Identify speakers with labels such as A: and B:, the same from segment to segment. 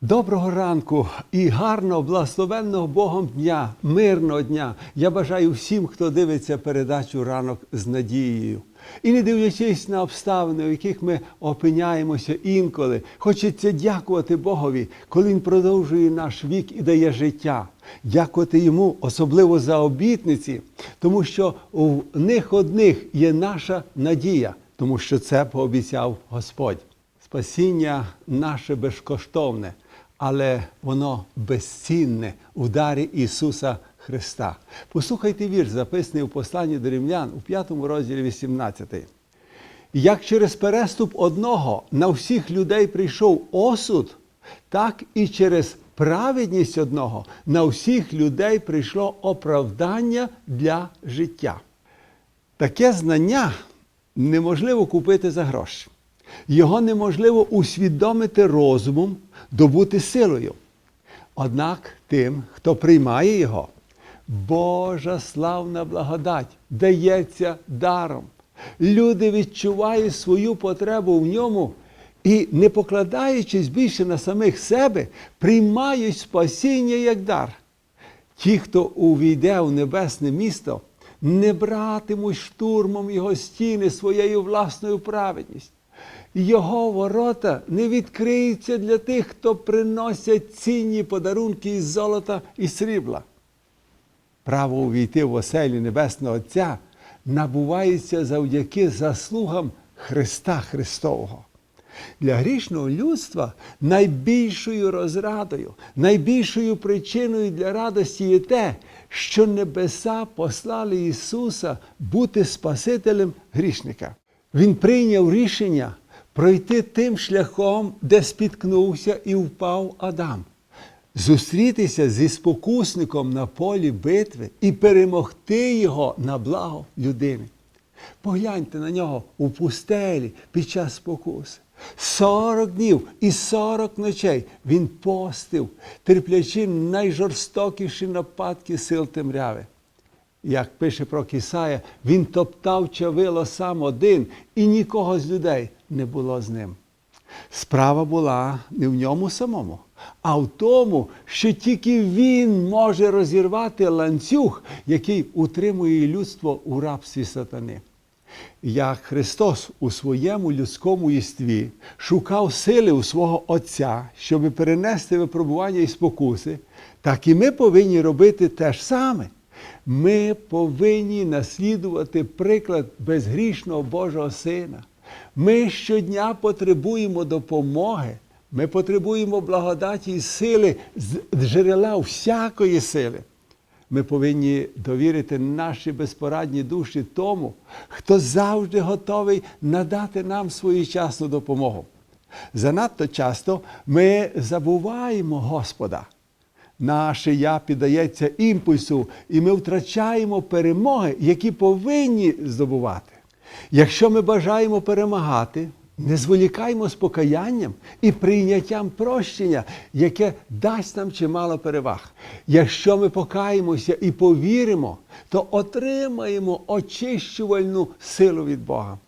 A: Доброго ранку і гарного, благословенного Богом дня, мирного дня. Я бажаю всім, хто дивиться передачу ранок з надією. І не дивлячись на обставини, в яких ми опиняємося інколи, хочеться дякувати Богові, коли Він продовжує наш вік і дає життя. Дякувати йому, особливо за обітниці, тому що у них одних є наша надія, тому що це пообіцяв Господь. Спасіння наше безкоштовне, але воно безцінне у дарі Ісуса Христа. Послухайте вірш, записаний у посланні до римлян у 5 розділі 18. Як через переступ одного на всіх людей прийшов осуд, так і через праведність одного на всіх людей прийшло оправдання для життя. Таке знання неможливо купити за гроші. Його неможливо усвідомити розумом, добути силою. Однак тим, хто приймає його, Божа славна благодать дається даром. Люди відчувають свою потребу в ньому і, не покладаючись більше на самих себе, приймають спасіння як дар. Ті, хто увійде у небесне місто, не братимуть штурмом його стіни своєю власною праведністю. Його ворота не відкриються для тих, хто приносять цінні подарунки із золота і срібла. Право увійти в оселі Небесного Отця набувається завдяки заслугам Христа Христового. Для грішного людства найбільшою розрадою, найбільшою причиною для радості є те, що небеса послали Ісуса бути Спасителем грішника. Він прийняв рішення пройти тим шляхом, де спіткнувся і впав Адам, зустрітися зі спокусником на полі битви і перемогти його на благо людини. Погляньте на нього у пустелі під час спокуси. Сорок днів і сорок ночей він постив, терплячи найжорстокіші нападки сил темряви. Як пише про Кисая, він топтав чавило сам один, і нікого з людей не було з ним. Справа була не в ньому самому, а в тому, що тільки він може розірвати ланцюг, який утримує людство у рабстві сатани. Як Христос у своєму людському єстві шукав сили у свого Отця, щоб перенести випробування і спокуси, так і ми повинні робити те ж саме. Ми повинні наслідувати приклад безгрішного Божого Сина. Ми щодня потребуємо допомоги, ми потребуємо благодаті і сили джерела всякої сили. Ми повинні довірити наші безпорадні душі тому, хто завжди готовий надати нам своєчасну допомогу. Занадто часто ми забуваємо Господа. Наше я піддається імпульсу, і ми втрачаємо перемоги, які повинні здобувати. Якщо ми бажаємо перемагати, не зволікаймо з покаянням і прийняттям прощення, яке дасть нам чимало переваг. Якщо ми покаємося і повіримо, то отримаємо очищувальну силу від Бога.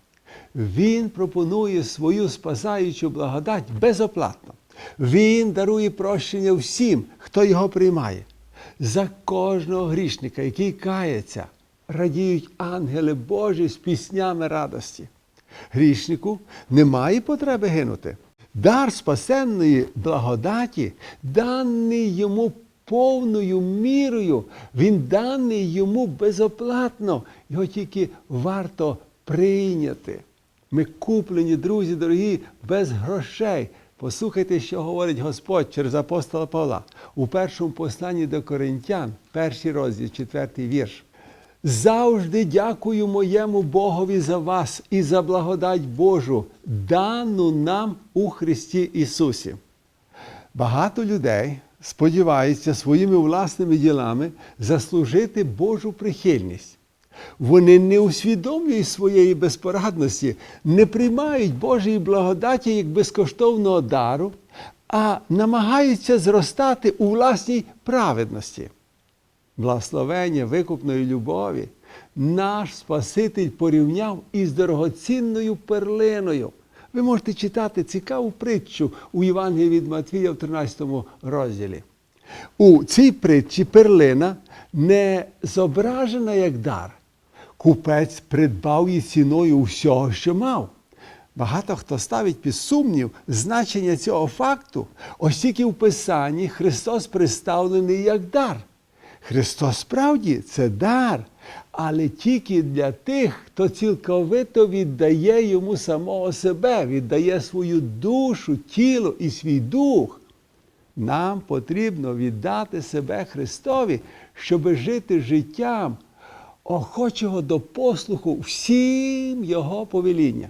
A: Він пропонує свою спасаючу благодать безоплатно. Він дарує прощення всім, хто його приймає. За кожного грішника, який кається, радіють ангели Божі з піснями радості. Грішнику немає потреби гинути. Дар спасенної благодаті даний йому повною мірою, він даний йому безоплатно. Його тільки варто прийняти. Ми куплені, друзі дорогі, без грошей. Послухайте, що говорить Господь через апостола Павла у першому посланні до Коринтян, перший розділ, четвертий вірш. Завжди дякую моєму Богові за вас і за благодать Божу, дану нам у Христі Ісусі. Багато людей сподіваються своїми власними ділами заслужити Божу прихильність. Вони не усвідомлюють своєї безпорадності, не приймають Божої благодаті як безкоштовного дару, а намагаються зростати у власній праведності. Благословення викупної любові наш Спаситель порівняв із дорогоцінною перлиною, Ви можете читати цікаву притчу у Євангелії від Матвія в 13 розділі. У цій притчі перлина не зображена як дар. Купець придбав її ціною всього, що мав. Багато хто ставить під сумнів значення цього факту, оскільки в Писанні Христос представлений як дар. Христос справді це дар, але тільки для тих, хто цілковито віддає йому самого себе, віддає свою душу, тіло і свій дух. Нам потрібно віддати себе Христові, щоб жити життям, охочого до послуху всім Його повеління.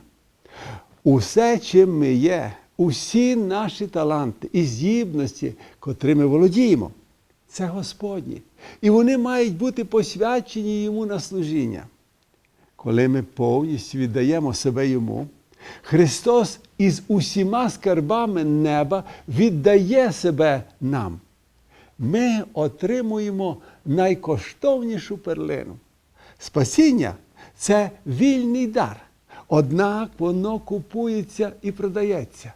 A: Усе, чим ми є, усі наші таланти і здібності, котрими володіємо, це Господні. І вони мають бути посвячені йому на служіння. Коли ми повністю віддаємо себе йому, Христос із усіма скарбами неба віддає себе нам. Ми отримуємо найкоштовнішу перлину. Спасіння це вільний дар, однак воно купується і продається.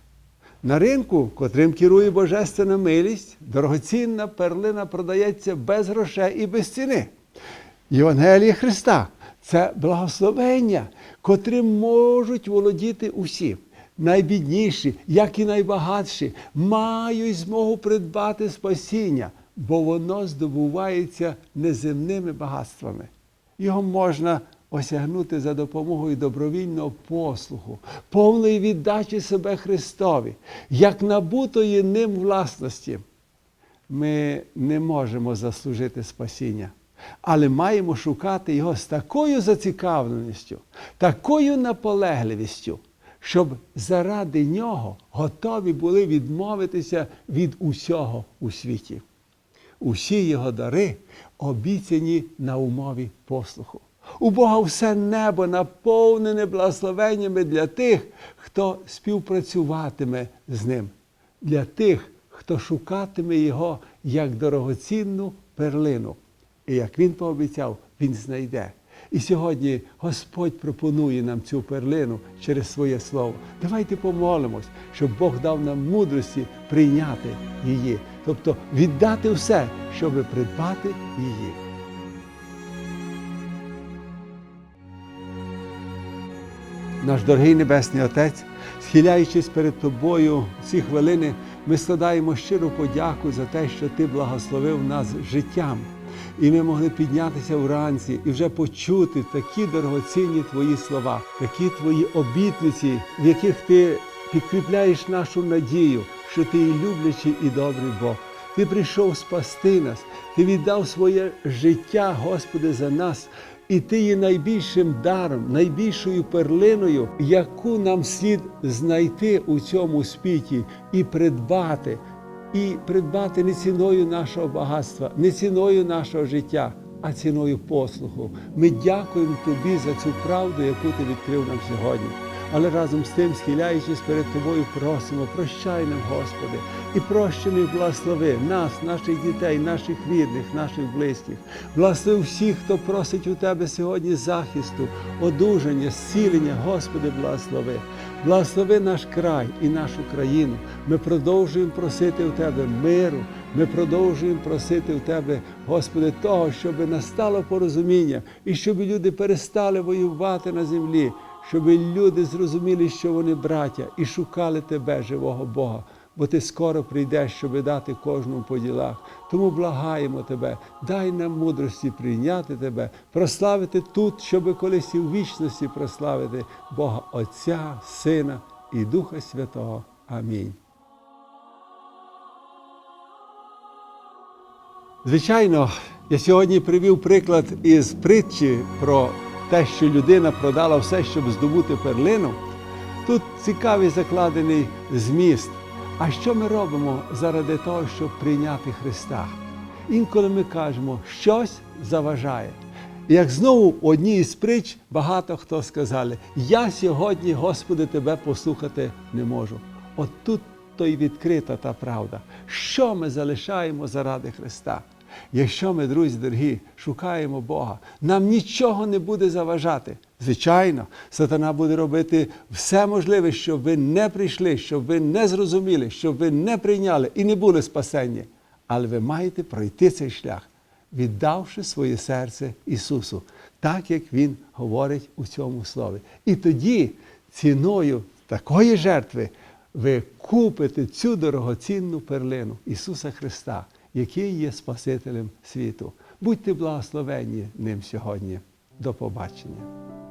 A: На ринку, котрим керує Божественна милість, дорогоцінна перлина продається без грошей і без ціни. Євангеліє Христа це благословення, котрим можуть володіти усі. Найбідніші, як і найбагатші, мають змогу придбати спасіння, бо воно здобувається неземними багатствами. Його можна осягнути за допомогою добровільного послуху, повної віддачі себе Христові, як набутої ним власності. Ми не можемо заслужити спасіння, але маємо шукати його з такою зацікавленістю, такою наполегливістю, щоб заради нього готові були відмовитися від усього у світі. Усі його дари обіцяні на умові послуху. У Бога все небо наповнене благословеннями для тих, хто співпрацюватиме з ним, для тих, хто шукатиме його як дорогоцінну перлину. І як він пообіцяв, він знайде. І сьогодні Господь пропонує нам цю перлину через своє слово. Давайте помолимось, щоб Бог дав нам мудрості прийняти її, тобто віддати все, щоб придбати її. Наш дорогий Небесний Отець, схиляючись перед Тобою ці хвилини, ми складаємо щиру подяку за те, що Ти благословив нас життям. І ми могли піднятися вранці і вже почути такі дорогоцінні Твої слова, такі Твої обітниці, в яких Ти підкріпляєш нашу надію, що Ти є люблячий і добрий Бог. Ти прийшов спасти нас, Ти віддав своє життя, Господи, за нас. І ти є найбільшим даром, найбільшою перлиною, яку нам слід знайти у цьому світі і придбати, і придбати не ціною нашого багатства, не ціною нашого життя, а ціною послуху. Ми дякуємо Тобі за цю правду, яку ти відкрив нам сьогодні. Але разом з тим, схиляючись перед Тобою, просимо, прощай нам, Господи, і прощений благослови нас, наших дітей, наших рідних, наших близьких. Благослови всіх, хто просить у Тебе сьогодні захисту, одужання, зцілення, Господи, благослови. Благослови наш край і нашу країну. Ми продовжуємо просити у Тебе миру. Ми продовжуємо просити у Тебе, Господи, того, щоб настало порозуміння і щоб люди перестали воювати на землі щоб люди зрозуміли, що вони браття, і шукали тебе, живого Бога, бо ти скоро прийдеш, щоб дати кожному по ділах. Тому благаємо тебе, дай нам мудрості прийняти тебе, прославити тут, щоб колись і в вічності прославити Бога Отця, Сина і Духа Святого. Амінь. Звичайно, я сьогодні привів приклад із притчі про те, що людина продала все, щоб здобути перлину. Тут цікавий закладений зміст. А що ми робимо заради того, щоб прийняти Христа? Інколи ми кажемо, щось заважає. Як знову в одній із притч багато хто сказали, я сьогодні, Господи, Тебе послухати не можу. От тут то й відкрита та правда. Що ми залишаємо заради Христа? Якщо ми, друзі дорогі, шукаємо Бога, нам нічого не буде заважати. Звичайно, сатана буде робити все можливе, щоб ви не прийшли, щоб ви не зрозуміли, щоб ви не прийняли і не були спасені. Але ви маєте пройти цей шлях, віддавши своє серце Ісусу, так як Він говорить у цьому слові. І тоді ціною такої жертви ви купите цю дорогоцінну перлину Ісуса Христа, який є Спасителем світу. Будьте благословенні ним сьогодні. До побачення.